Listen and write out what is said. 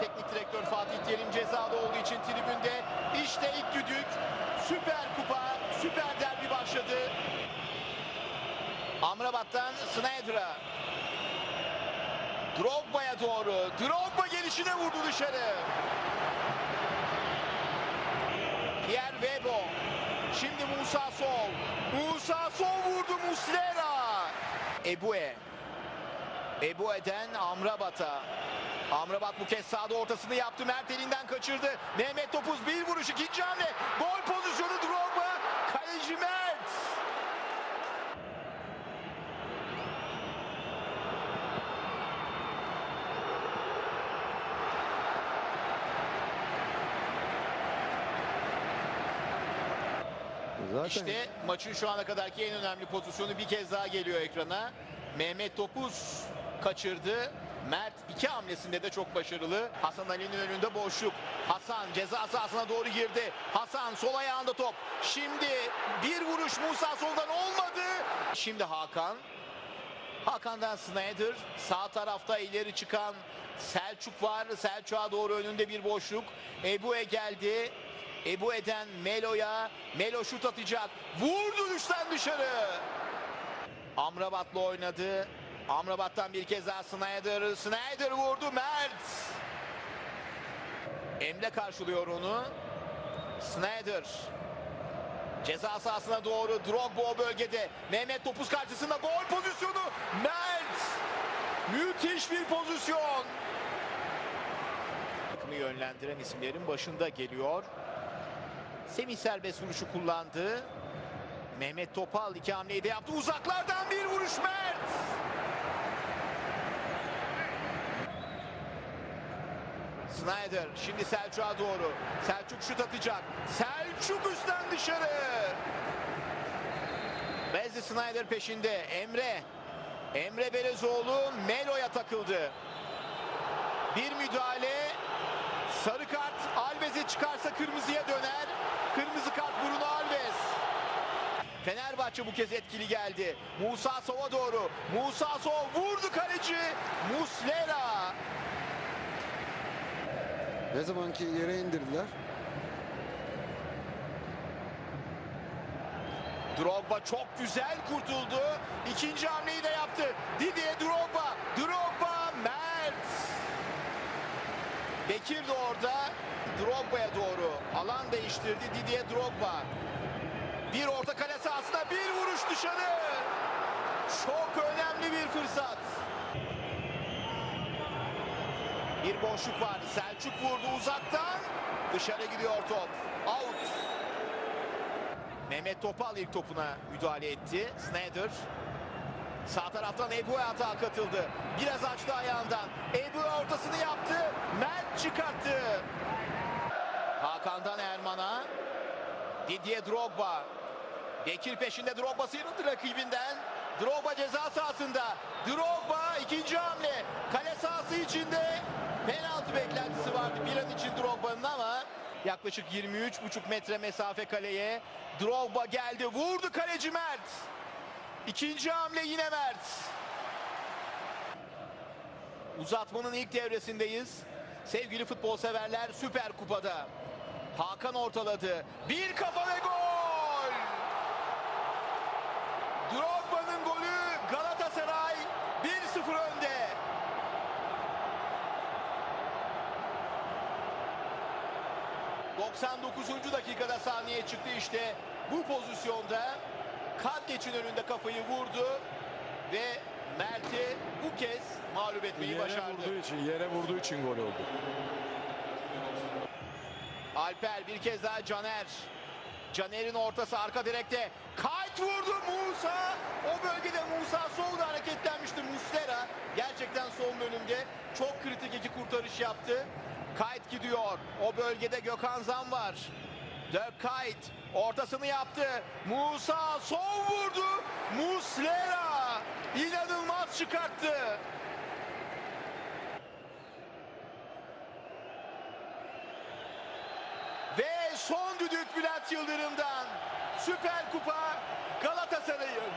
Teknik direktör Fatih Terim cezalı olduğu için tribünde. İşte ilk düdük. Süper Kupa, Süper Derbi başladı. Amrabat'tan Snyder'a. Drogba'ya doğru. Drogba gelişine vurdu dışarı. Pierre Webo. Şimdi Musa Sol. Musa Sol vurdu Muslera. Ebue. Ebue'den Amrabat'a. Amrabat bu kez sağda ortasını yaptı. Mert elinden kaçırdı. Mehmet Topuz bir vuruş ikinci hamle. Gol pozisyonu Drogba. Kaleci Mert. Zaten İşte maçın şu ana kadarki en önemli pozisyonu bir kez daha geliyor ekrana. Mehmet Topuz kaçırdı. Mert iki hamlesinde de çok başarılı. Hasan Ali'nin önünde boşluk. Hasan ceza sahasına doğru girdi. Hasan sol ayağında top. Şimdi bir vuruş Musa soldan olmadı. Şimdi Hakan. Hakan'dan Snyder. Sağ tarafta ileri çıkan Selçuk var. Selçuk'a doğru önünde bir boşluk. Ebu'e geldi. Ebu'e'den Melo'ya. Melo şut atacak. Vurdu düşten dışarı. Amrabat'la oynadı. Amrabat'tan bir kez daha Snyder. Snyder vurdu Mert. Emre karşılıyor onu. Snyder. Ceza sahasına doğru Drogba o bölgede. Mehmet Topuz karşısında gol pozisyonu. Mert. Müthiş bir pozisyon. Takımı yönlendiren isimlerin başında geliyor. Semih serbest vuruşu kullandı. Mehmet Topal iki hamleyi de yaptı. Uzaklardan bir vuruş Mert. Snyder şimdi Selçuk'a doğru. Selçuk şut atacak. Selçuk üstten dışarı. Wesley Snyder peşinde. Emre. Emre Belezoğlu Melo'ya takıldı. Bir müdahale. Sarı kart Alves'e çıkarsa kırmızıya döner. Kırmızı kart Bruno Alves. Fenerbahçe bu kez etkili geldi. Musa Sov'a doğru. Musa Sov vurdu kaleci. Muslera. Ne zamanki yere indirdiler. Drogba çok güzel kurtuldu. İkinci hamleyi de yaptı. Didier Drogba. Drogba Mert. Bekir de orada. Drogba'ya doğru alan değiştirdi Didier Drogba. Bir orta kale sahasına bir vuruş dışarı. Çok önemli bir fırsat. Bir boşluk var. Selçuk vurdu uzaktan. Dışarı gidiyor top. Out. Mehmet Topal ilk topuna müdahale etti. Snyder. Sağ taraftan Ebue atağa katıldı. Biraz açtı ayağından. Ebue ortasını yaptı. Mert çıkarttı. Hakan'dan Erman'a. Didier Drogba. Bekir peşinde Drogba sıyrıldı rakibinden. Drogba ceza sahasında. Drogba ikinci hamle. Kale sahası içinde penaltı beklentisi vardı bir an için Drogba'nın ama yaklaşık 23,5 metre mesafe kaleye. Drogba geldi vurdu kaleci Mert. İkinci hamle yine Mert. Uzatmanın ilk devresindeyiz. Sevgili futbol severler Süper Kupa'da. Hakan ortaladı. Bir kafa ve gol! ...99. dakikada sahneye çıktı işte bu pozisyonda... ...Kaddeç'in önünde kafayı vurdu... ...ve Mert'i bu kez mağlup etmeyi Yere başardı. vurduğu için, yere vurduğu için gol oldu. Alper bir kez daha Caner. Caner'in ortası arka direkte. Kayt vurdu Musa. O bölgede Musa solda hareketlenmişti Muslera. Gerçekten sol bölümde çok kritik iki kurtarış yaptı. Kayt gidiyor. O bölgede Gökhan Zan var. Dirk Kayt ortasını yaptı. Musa sol vurdu. Muslera inanılmaz çıkarttı. Ve son düdük Bülent Yıldırım'dan Süper Kupa Galatasaray'ın